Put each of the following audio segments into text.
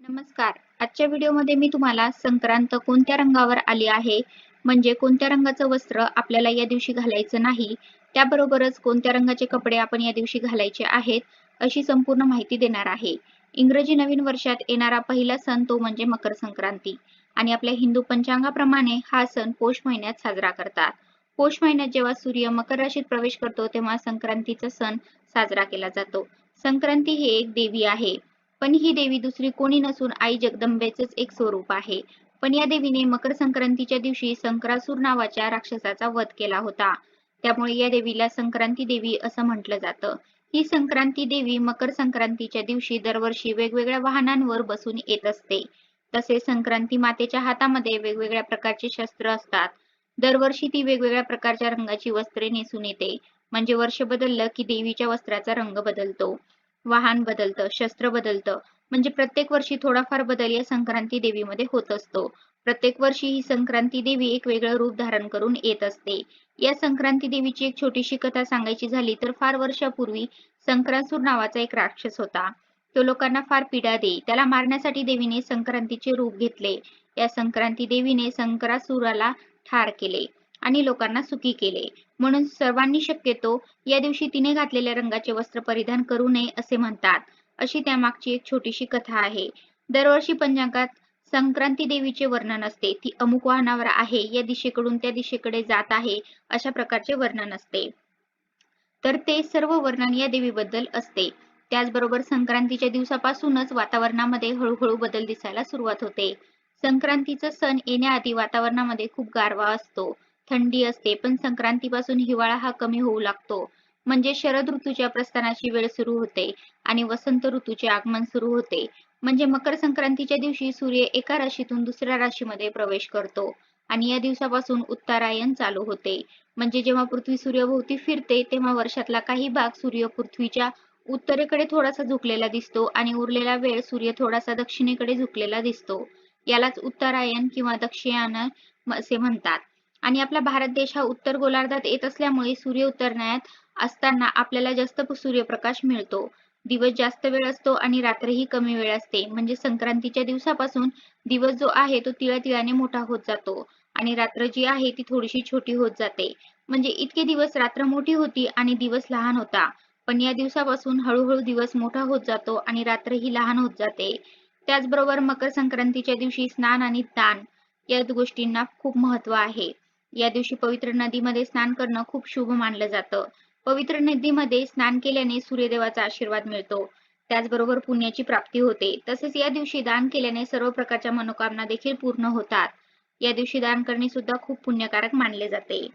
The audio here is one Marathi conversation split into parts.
नमस्कार. आजच्या व्हिडिओमध्ये मी तुम्हाला संक्रांत कोणत्या रंगावर आली आहे? म्हणजे कोणत्या रंगाचं वस्त्र आपल्याला या दिवशी घालायचं नाही? त्याबरोबरच कोणत्या रंगाचे कपडे आपण या दिवशी घालायचे आहेत? अशी संपूर्ण माहिती देणार आहे. इंग्रजी नवीन वर्षात येणारा पहिला सण तो म्हणजे मकर संक्रांती. आणि आपल्या हिंदू पंचांगाप्रमाणे हा सण पौष महिन्यात साजरा करतात. पौष महिन्यात जेव्हा सूर्य मकर राशीत प्रवेश करतो तेव्हा संक्रांतीचा सण साजरा केला जातो. संक्रांती ही एक देवी आहे. पण ही देवी दुसरी कोणी नसून आई जगदंबेचेच एक स्वरूप आहे. पण या देवीने मकर संक्रांतीच्या दिवशी संक्रासूर नावाच्या राक्षसाचा वध केला होता. त्यामुळे या देवीला संक्रांती देवी असं म्हटलं जातं. ही संक्रांती देवी मकर संक्रांतीच्या दिवशी दरवर्षी वेगवेगळ्या वाहनांवर बसून येत असते. तसे संक्रांती मातेच्या हातामध्ये वेगवेगळ्या प्रकारचे शस्त्र असतात. दरवर्षी ती वेगवेगळ्या प्रकारच्या रंगाची वस्त्रे नेसून येते. म्हणजे वर्ष बदललं की देवीच्या वस्त्राचा रंग बदलतो. वाहन बदलतं शस्त्र बदलतं. म्हणजे प्रत्येक वर्षी थोडाफार बदल या संक्रांती देवीमध्ये होत असतो. प्रत्येक वर्षी ही संक्रांती देवी एक वेगळं रूप धारण करून येत असते. या संक्रांती देवीची एक छोटीशी कथा सांगायची झाली तर फार वर्षापूर्वी संक्रांसूर नावाचा एक राक्षस होता. तो लोकांना फार पीडा दे त्याला मारण्यासाठी देवीने संक्रांतीचे रूप घेतले. या संक्रांती देवीने संक्रासुराला ठार केले. आणि लोकांना सुखी केले. म्हणून सर्वांनी शक्यतो या दिवशी तिने घातलेल्या रंगाचे वस्त्र परिधान करू नये असे म्हणतात. अशी त्यामागची एक छोटीशी कथा आहे. दरवर्षी पंचांगात संक्रांती देवीचे वर्णन असते. ती अमुक वाहनावर आहे या दिशेकडून त्या दिशेकडे जात आहे अशा प्रकारचे वर्णन असते. तर ते सर्व वर्णन या देवीबद्दल असते. त्याचबरोबर संक्रांतीच्या दिवसापासूनच वातावरणामध्ये हळूहळू बदल दिसायला सुरुवात होते. संक्रांतीचा सण येण्याआधी वातावरणामध्ये खूप गारवा असतो. थंडी असते पण संक्रांतीपासून हिवाळा हा कमी होऊ लागतो. म्हणजे शरद ऋतूच्या प्रस्थानाची वेळ सुरू होते आणि वसंत ऋतूचे आगमन सुरू होते. म्हणजे मकर संक्रांतीच्या दिवशी सूर्य एका राशीतून दुसऱ्या राशीमध्ये प्रवेश करतो आणि या दिवसापासून उत्तरायण चालू होते. म्हणजे जेव्हा पृथ्वी सूर्यभोवती फिरते तेव्हा वर्षातला काही भाग सूर्य पृथ्वीच्या उत्तरेकडे थोडासा झुकलेला दिसतो आणि उरलेला वेळ सूर्य थोडासा दक्षिणेकडे झुकलेला दिसतो. यालाच उत्तरायण किंवा दक्षिणायन असे म्हणतात. आणि आपला भारत देश हा उत्तर गोलार्धात येत असल्यामुळे सूर्य उतरण्यात असताना आपल्याला जास्त सूर्यप्रकाश मिळतो. दिवस जास्त वेळ असतो आणि रात्रही कमी वेळ असते. म्हणजे संक्रांतीच्या दिवसापासून दिवस जो आहे तो तिळातिळाने मोठा होत जातो आणि रात्र जी आहे ती थोडीशी छोटी होत जाते. म्हणजे इतके दिवस रात्र मोठी होती आणि दिवस लहान होता. पण या दिवसापासून हळूहळू दिवस मोठा होत जातो आणि रात्रही लहान होत जाते. त्याचबरोबर मकर संक्रांतीच्या दिवशी स्नान आणि दान या गोष्टींना खूप महत्त्व आहे. या दिवशी पवित्र नदीमध्ये स्नान करणं खूप शुभ मानलं जातं. पवित्र नदीमध्ये स्नान केल्याने सूर्यदेवाचा आशीर्वाद मिळतो. त्याचबरोबर पुण्याची प्राप्ती होते. तसेच या दिवशी दान केल्याने सर्व प्रकारच्या मनोकामना देखील पूर्ण होतात. या दिवशी दान करणे सुद्धा खूप पुण्यकारक मानले जाते.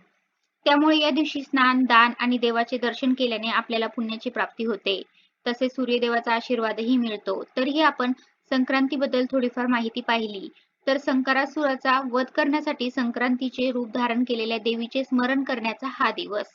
त्यामुळे या दिवशी स्नान दान आणि देवाचे दर्शन केल्याने आपल्याला पुण्याची प्राप्ती होते. तसेच सूर्यदेवाचा आशीर्वादही मिळतो. तरीही आपण संक्रांतीबद्दल थोडीफार माहिती पाहिली. तर संकरासुराचा वध करण्यासाठी संक्रांतीचे रूप धारण केलेल्या देवीचे स्मरण करण्याचा हा दिवस.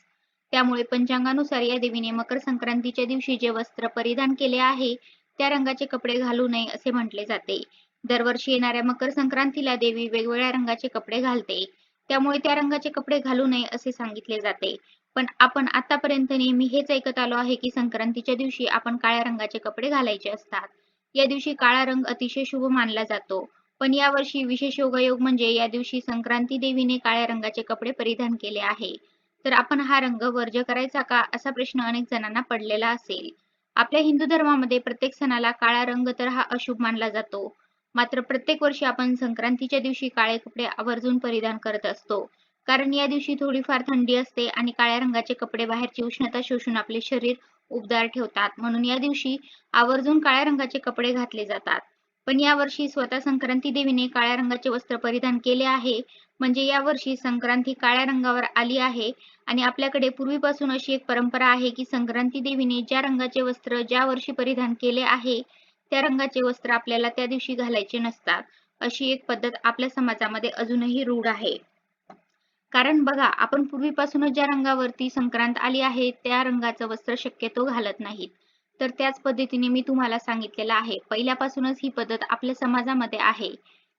त्यामुळे पंचांगानुसार या देवीने मकर संक्रांतीच्या दिवशी जे वस्त्र परिधान केले आहे त्या रंगाचे कपडे घालू नये असे म्हटले जाते. दरवर्षी येणाऱ्या मकर संक्रांतीला देवी वेगवेगळ्या रंगाचे कपडे घालते. त्यामुळे त्या रंगाचे कपडे घालू नये असे सांगितले जाते. पण आपण आतापर्यंत नेहमी हेच ऐकत आलो आहे की संक्रांतीच्या दिवशी आपण काळ्या रंगाचे कपडे घालायचे असतात. या दिवशी काळा रंग अतिशय शुभ मानला जातो. पण यावर्षी विशेष योगायोग म्हणजे या दिवशी संक्रांती देवीने काळ्या रंगाचे कपडे परिधान केले आहे. तर आपण हा रंग वर्ज करायचा का असा प्रश्न अनेक जणांना पडलेला असेल. आपल्या हिंदू धर्मामध्ये प्रत्येक सणाला काळा रंग तर हा अशुभ मानला जातो. मात्र प्रत्येक वर्षी आपण संक्रांतीच्या दिवशी काळे कपडे आवर्जून परिधान करत असतो. कारण या दिवशी थोडीफार थंडी असते आणि काळ्या रंगाचे कपडे बाहेरची उष्णता शोषून आपले शरीर उबदार ठेवतात. म्हणून या दिवशी आवर्जून काळ्या रंगाचे कपडे घातले जातात. पण यावर्षी स्वतः संक्रांती देवीने काळ्या रंगाचे वस्त्र परिधान केले आहे. म्हणजे यावर्षी संक्रांती काळ्या रंगावर आली आहे. आणि आपल्याकडे पूर्वीपासून अशी एक परंपरा आहे की संक्रांती देवीने ज्या रंगाचे वस्त्र ज्या वर्षी परिधान केले आहे त्या रंगाचे वस्त्र आपल्याला त्या दिवशी घालायचे नसतात. अशी एक पद्धत आपल्या समाजामध्ये अजूनही रूढ आहे. कारण बघा आपण पूर्वीपासूनच ज्या रंगावरती संक्रांत आली आहे त्या रंगाचं वस्त्र शक्यतो घालत नाहीत. तर त्याच पद्धतीने मी तुम्हाला सांगितलेलं आहे. पहिल्यापासूनच ही पद्धत आपल्या समाजामध्ये आहे.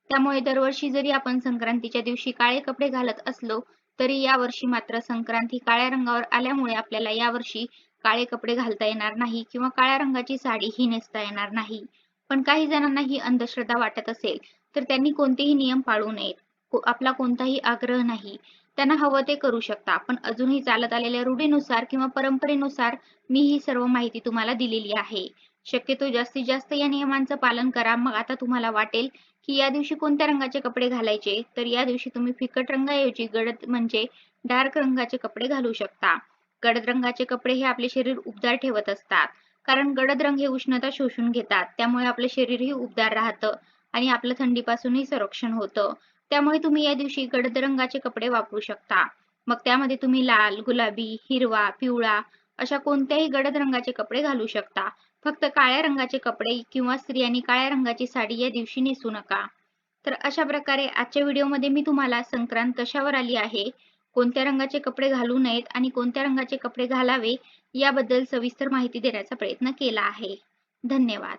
त्यामुळे दरवर्षी जरी आपण संक्रांतीच्या दिवशी काळे कपडे घालत असलो तरी यावर्षी मात्र संक्रांती काळ्या रंगावर आल्यामुळे आपल्याला यावर्षी काळे कपडे घालता येणार नाही किंवा काळ्या रंगाची साडी ही नेसता येणार नाही. पण काही जणांना ही अंधश्रद्धा वाटत असेल तर त्यांनी कोणतेही नियम पाळू नयेत आपला कोणताही आग्रह नाही. त्यांना हवं ते करू शकता. पण अजूनही चालत आलेल्या रूढीनुसार किंवा परंपरेनुसार मी ही सर्व माहिती तुम्हाला दिलेली आहे. शक्यतो जास्तीत जास्त या नियमांचं पालन करा. मग आता तुम्हाला वाटेल की या दिवशी कोणत्या रंगाचे कपडे घालायचे? तर या दिवशी तुम्ही फिकट रंगाऐवजी गडद म्हणजे डार्क रंगाचे कपडे घालू शकता. गडद रंगाचे कपडे हे आपले शरीर उबदार ठेवत असतात. कारण गडद रंग हे उष्णता शोषून घेतात. त्यामुळे आपलं शरीरही उबदार राहतं आणि आपलं थंडीपासूनही संरक्षण होतं. त्यामुळे तुम्ही या दिवशी गडद रंगाचे कपडे वापरू शकता. मग त्यामध्ये तुम्ही लाल गुलाबी हिरवा पिवळा अशा कोणत्याही गडद रंगाचे कपडे घालू शकता. फक्त काळ्या रंगाचे कपडे किंवा स्त्रियांनी काळ्या रंगाची साडी या दिवशी नेसू नका. तर अशा प्रकारे आजच्या व्हिडिओमध्ये मी तुम्हाला संक्रांत कशावर आली आहे कोणत्या रंगाचे कपडे घालू नयेत आणि कोणत्या रंगाचे कपडे घालावे याबद्दल सविस्तर माहिती देण्याचा प्रयत्न केला आहे. धन्यवाद.